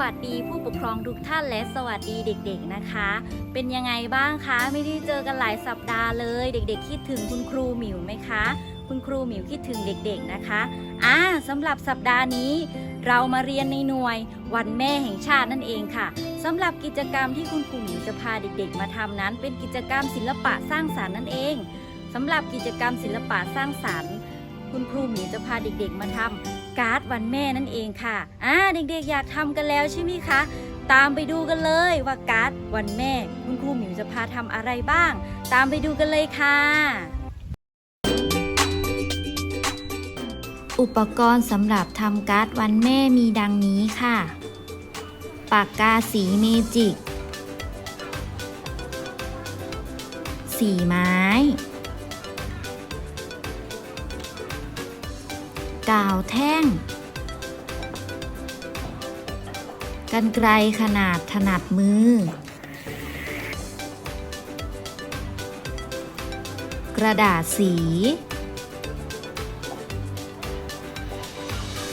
วัสดีผู้ปกครองทุกท่านและสวัสดีเด็กๆนะคะ เป็นยังไงบ้างคะ ไม่ได้เจอกันหลายสัปดาห์เลย เด็กๆ คิดถึงคุณครูหมิวไหมคะ คุณครูหมิวคิดถึงเด็กๆนะคะอ่าสำหรับสัปดาห์นี้เรามาเรียนในหน่วยวันแม่แห่งชาตินั่นเองค่ะสำหรับกิจกรรมที่คุณครูหมิวจะพาเด็กๆ มาทำนั้น เป็นกิจกรรมศิลปะสร้างสรรค์นั่นเองสำหรับกิจกรรมศิลปะสร้างสรรค์ คุณครูหมิวจะพาเด็กๆ มาทำ การ์ดวันแม่นั่นเองค่ะอ่าเด็กๆอยากทำกันแล้วใช่ไหมคะ ตามไปดูกันเลยว่าการ์ดวันแม่ คุณครูหมิวจะพาทำอะไรบ้าง ตามไปดูกันเลยค่ะ อุปกรณ์สำหรับทำการ์ดวันแม่มีดังนี้ค่ะ ปากกาสีเมจิก สีไม้ กาวแท่ง กันไกลขนาดถนัดมือ กระดาษสี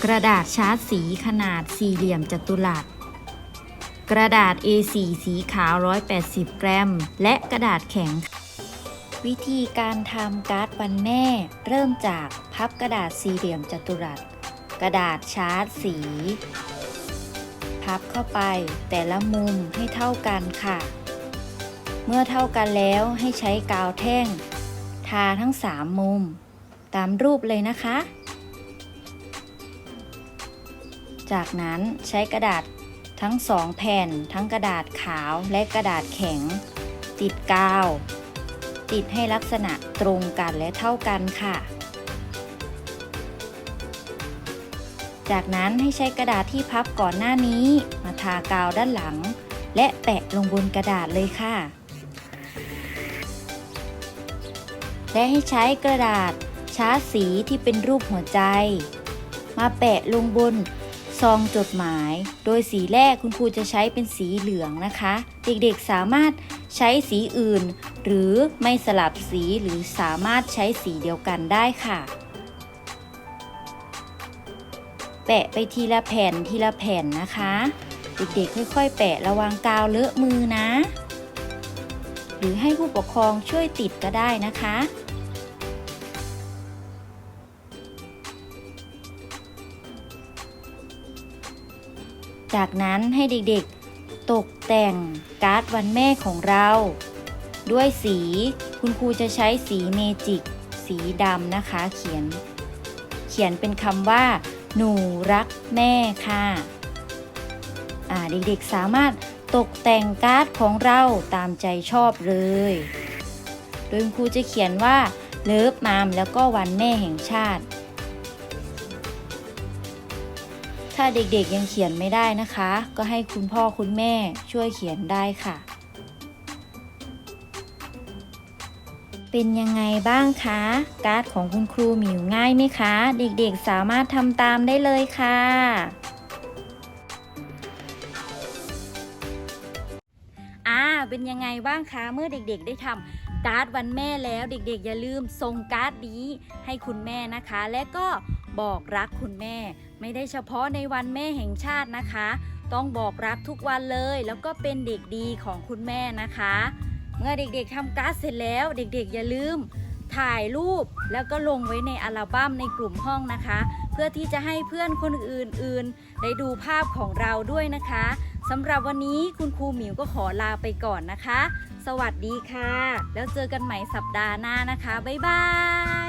กระดาษชาร์ตสีขนาดสี่เหลี่ยมจัตุรัสกระดาษ A4 สีขาว 180 กรัม และกระดาษแข็ง วิธีการทำการ์ดวันแม่ เริ่มจากพับกระดาษสี่เหลี่ยมจัตุรัส กระดาษชาร์ตสี พับเข้าไปแต่ละมุมให้เท่ากันค่ะ เมื่อเท่ากันแล้วให้ใช้กาวแท่ง ทาทั้ง3มุม ตามรูปเลยนะคะ จากนั้นใช้กระดาษทั้งสองแผ่น ทั้งกระดาษขาวและกระดาษแข็ง ติดกาว ติดให้ลักษณะตรงกันและเท่ากันค่ะ จากนั้นให้ใช้กระดาษที่พับก่อนหน้านี้ มาทากาวด้านหลัง และแปะลงบนกระดาษเลยค่ะ และให้ใช้กระดาษชาร์สีที่เป็นรูปหัวใจ มาแปะลงบนซองจดหมาย โดยสีแรกคุณครูจะใช้เป็นสีเหลืองนะคะ เด็กๆสามารถใช้สีอื่น หรือไม่สลับสีหรือสามารถใช้สีเดียวกันได้ค่ะ แปะไปทีละแผ่นทีละแผ่นนะคะเด็กๆค่อย ๆ แปะระวังกาวเลอะมือนะ หรือให้ผู้ปกครองช่วยติดก็ได้นะคะ จากนั้นให้เด็กๆตกแต่งการ์ดวันแม่ของเรา ด้วยสี คุณครูจะใช้สีเมจิก สีดำนะคะ เขียน เขียนเป็นคำว่า หนูรักแม่ค่ะเด็กๆสามารถตกแต่งการ์ดของเราตามใจชอบเลย โดยคุณครูจะเขียนว่าเลิฟมามแล้วก็วันแม่แห่งชาติ ถ้าเด็กๆยังเขียนไม่ได้นะคะ ก็ให้คุณพ่อคุณแม่ช่วยเขียนได้ค่ะ เป็นยังไงบ้างคะ การ์ดของคุณครูหมิวง่ายไหมคะ เด็กๆสามารถทำตามได้เลยค่ะ อ่า เป็นยังไงบ้างคะ เมื่อเด็กๆได้ทำการ์ดวันแม่แล้วเด็กๆ อย่าลืมส่งการ์ดนี้ให้คุณแม่นะคะ และก็บอกรักคุณแม่ ไม่ได้เฉพาะในวันแม่แห่งชาตินะคะ ต้องบอกรักทุกวันเลย แล้วก็เป็นเด็กดีของคุณแม่นะคะ เมื่อเด็กๆทำการ์ดเสร็จแล้ว เด็กๆอย่าลืมถ่ายรูปแล้วก็ลงไว้ในอัลบั้มในกลุ่มห้องนะคะ เพื่อที่จะให้เพื่อนคนอื่นๆ ได้ดูภาพของเราด้วยนะคะสำหรับวันนี้คุณครูหมิวก็ขอลาไปก่อนนะคะ สวัสดีค่ะ แล้วเจอกันใหม่สัปดาห์หน้านะคะ บ๊ายบาย